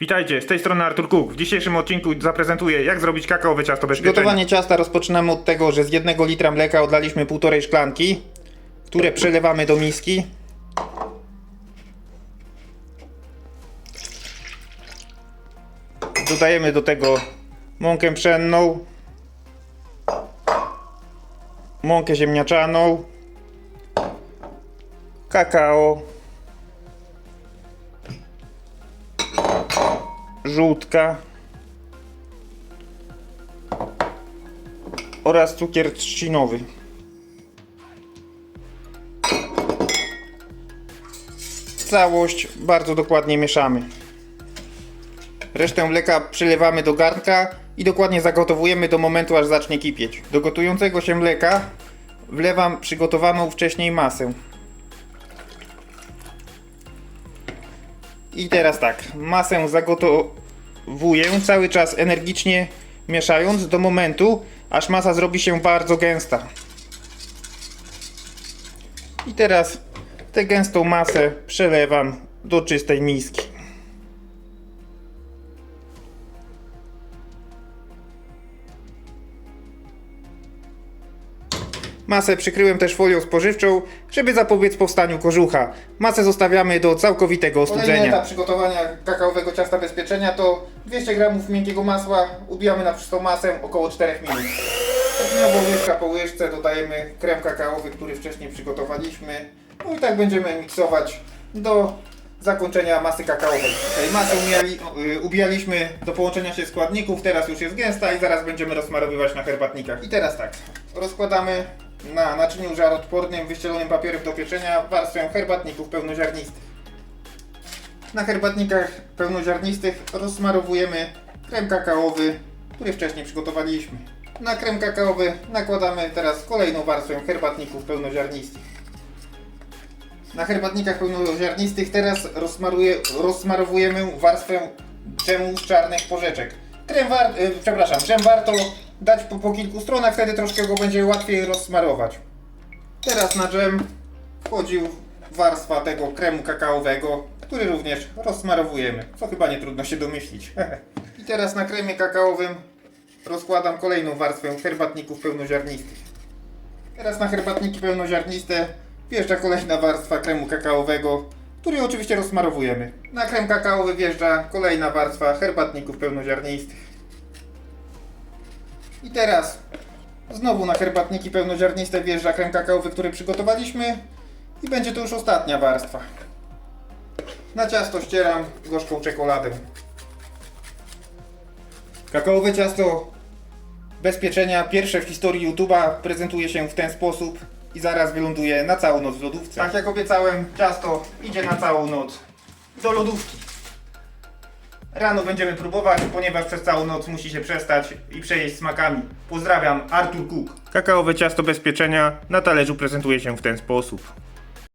Witajcie, z tej strony Artur Kuk. W dzisiejszym odcinku zaprezentuję jak zrobić kakaowe ciasto bez. Gotowanie ciasta rozpoczynamy od tego, że z jednego litra mleka odlaliśmy półtorej szklanki, które przelewamy do miski. Dodajemy do tego mąkę pszenną, mąkę ziemniaczaną, kakao, żółtka, oraz cukier trzcinowy. Całość bardzo dokładnie mieszamy. Resztę mleka przylewamy do garnka i dokładnie zagotowujemy do momentu aż zacznie kipieć. Do gotującego się mleka wlewam przygotowaną wcześniej masę. I teraz tak, masę zagotowuję cały czas energicznie mieszając do momentu, aż masa zrobi się bardzo gęsta. I teraz tę gęstą masę przelewam do czystej miski. Masę przykryłem też folią spożywczą, żeby zapobiec powstaniu kożucha. Masę zostawiamy do całkowitego Kolejny ostudzenia. etap przygotowania kakaowego ciasta bez pieczenia to 200 g miękkiego masła, ubijamy na czystą masę około 4 minut. Stopniowo łyżka po łyżce dodajemy krem kakaowy, który wcześniej przygotowaliśmy. No i tak będziemy miksować do zakończenia masy kakaowej. Okay, masę umiali, y, ubijaliśmy do połączenia się składników, teraz już jest gęsta i zaraz będziemy rozmarowywać na herbatnikach. I teraz tak, rozkładamy na naczyniu żaroodpornym wyścielonym papierem do pieczenia warstwę herbatników pełnoziarnistych. Na herbatnikach pełnoziarnistych rozsmarowujemy krem kakaowy, który wcześniej przygotowaliśmy. Na krem kakaowy nakładamy teraz kolejną warstwę herbatników pełnoziarnistych. Na herbatnikach pełnoziarnistych teraz rozsmaruje, rozsmarowujemy warstwę dżemu z czarnych porzeczek. Krem war, y, przepraszam, dżem warto dać po, po kilku stronach, wtedy troszkę go będzie łatwiej rozsmarować. Teraz na dżem wchodził warstwa tego kremu kakaowego, który również rozsmarowujemy, co chyba nie trudno się domyślić. I teraz na kremie kakaowym rozkładam kolejną warstwę herbatników pełnoziarnistych. Teraz na herbatniki pełnoziarniste wjeżdża kolejna warstwa kremu kakaowego, który oczywiście rozsmarowujemy. Na krem kakaowy wjeżdża kolejna warstwa herbatników pełnoziarnistych. I teraz znowu na herbatniki pełnoziarniste wjeżdża krem kakaowy, który przygotowaliśmy i będzie to już ostatnia warstwa. Na ciasto ścieram gorzką czekoladę. Kakaowe ciasto bez pieczenia, pierwsze w historii YouTube'a, prezentuje się w ten sposób i zaraz wyląduje na całą noc w lodówce. Tak jak obiecałem, ciasto idzie na całą noc do lodówki. Rano będziemy próbować, ponieważ przez całą noc musi się przestać i przejeść smakami. Pozdrawiam, Artur Cook. Kakaowe ciasto bez pieczenia na talerzu prezentuje się w ten sposób.